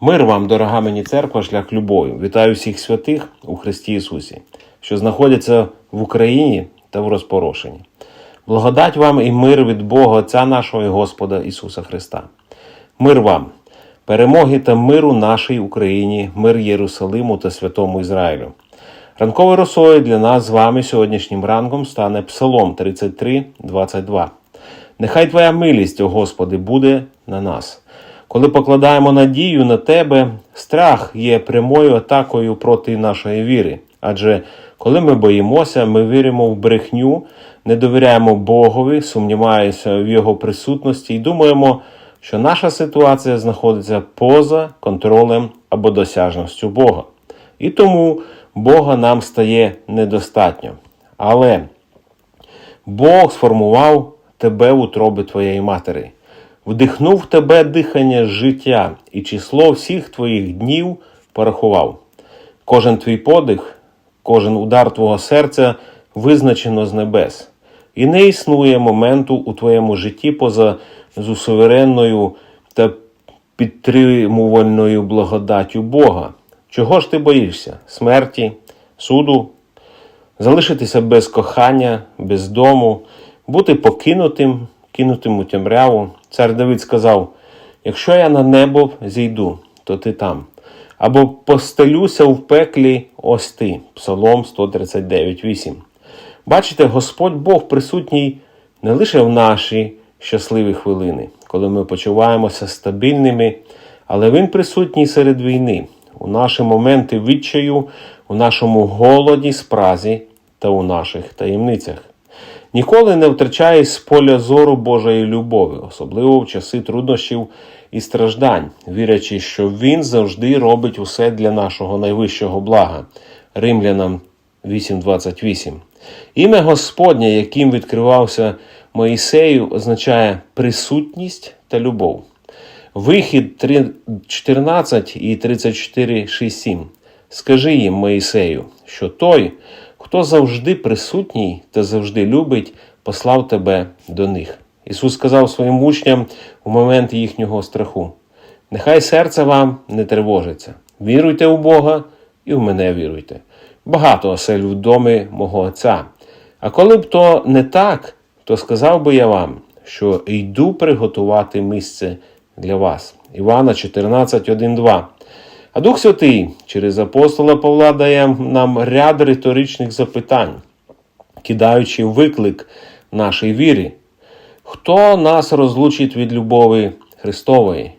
Мир вам, дорога мені церква, шлях любові. Вітаю всіх святих у Христі Ісусі, що знаходяться в Україні та в розпорошенні. Благодать вам і мир від Бога Отця нашого і Господа Ісуса Христа. Мир вам, перемоги та миру нашій Україні, мир Єрусалиму та святому Ізраїлю. Ранковою росою для нас з вами сьогоднішнім ранком стане Псалом 33, 22. Нехай Твоя милість, о Господи, буде на нас. Коли покладаємо надію на Тебе, страх є прямою атакою проти нашої віри. Адже коли ми боїмося, ми віримо в брехню, не довіряємо Богові, сумніваємося в Його присутності і думаємо, що наша ситуація знаходиться поза контролем або досяжністю Бога. І тому Бога нам стає недостатньо. Але Бог сформував тебе в утробі твоєї матері, вдихнув тебе дихання життя, і число всіх твоїх днів порахував. Кожен твій подих, кожен удар твого серця визначено з небес. І не існує моменту у твоєму житті поза суверенною та підтримувальною благодаттю Бога. Чого ж ти боїшся? Смерті, суду, залишитися без кохання, без дому, бути покинутим, кинутим у темряву. Цар Давид сказав: якщо я на небо зійду, то ти там. Або постелюся в пеклі, ось ти. Псалом 139,8. Бачите, Господь Бог присутній не лише в наші щасливі хвилини, коли ми почуваємося стабільними, але Він присутній серед війни, у наші моменти відчаю, у нашому голоді, спразі та у наших таємницях. Ніколи не втрачає з поля зору Божої любові, особливо в часи труднощів і страждань, вірячи, що Він завжди робить усе для нашого найвищого блага. Римлянам 8.28. Ім'я Господнє, яким відкривався Моїсею, означає присутність та любов. Вихід 3, 14 і 34, 6, 7. Скажи їм, Моїсею, що той, хто завжди присутній та завжди любить, послав тебе до них. Ісус сказав своїм учням у момент їхнього страху: Нехай серце вам не тривожиться. Віруйте у Бога і в мене віруйте. Багато осель в домі мого Отця. А коли б то не так, то сказав би я вам, що йду приготувати місце для вас. Івана 14, 1, 2. А Дух Святий через апостола Павла дає нам ряд риторичних запитань, кидаючи виклик нашій вірі. Хто нас розлучить від любові Христової?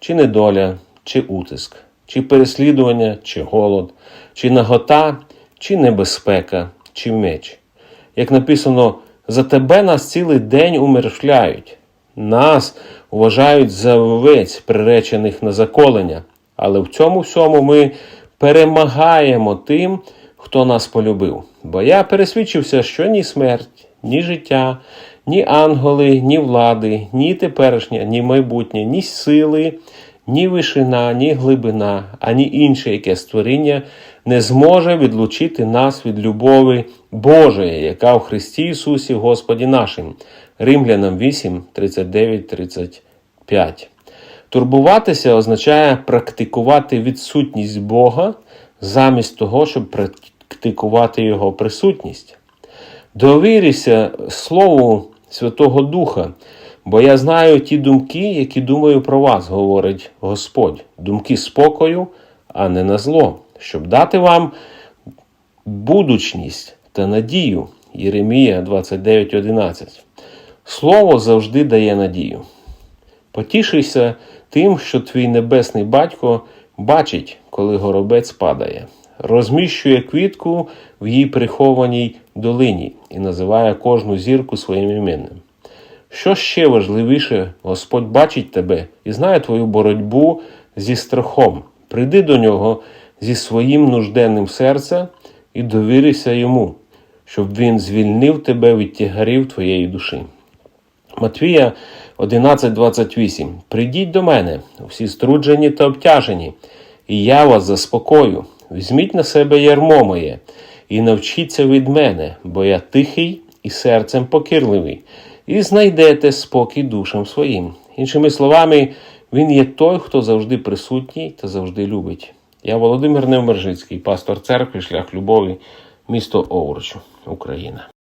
Чи недоля, чи утиск, чи переслідування, чи голод, чи нагота, чи небезпека, чи меч? Як написано, за тебе нас цілий день умершляють, нас вважають за овець, приречених на заколення. Але в цьому всьому ми перемагаємо тим, хто нас полюбив. Бо я пересвідчився, що ні смерть, ні життя, ні ангели, ні влади, ні теперішнє, ні майбутнє, ні сили, ні вишина, ні глибина, ані інше яке створіння не зможе відлучити нас від любові Божої, яка в Христі Ісусі Господі нашим. Римлянам 8, 39, 35. Турбуватися означає практикувати відсутність Бога замість того, щоб практикувати Його присутність. Довірюся Слову Святого Духа, бо я знаю ті думки, які думаю про вас, говорить Господь, думки спокою, а не на зло, щоб дати вам будучність та надію. Єремія 29.11. Слово завжди дає надію. Потішися тим, що твій небесний батько бачить, коли горобець падає, розміщує квітку в її прихованій долині і називає кожну зірку своїм іменем. Що ще важливіше, Господь бачить тебе і знає твою боротьбу зі страхом. Прийди до нього зі своїм нужденним серцем і довірися йому, щоб він звільнив тебе від тягарів твоєї душі. Матвія 11.28 Прийдіть до мене, всі струджені та обтяжені, і я вас заспокою. Візьміть на себе ярмо моє і навчіться від мене, бо я тихий і серцем покірливий, і знайдете спокій душам своїм. Іншими словами, Він є той, хто завжди присутній та завжди любить. Я Володимир Невмержицький, пастор церкви, шлях любові, місто Овруч, Україна.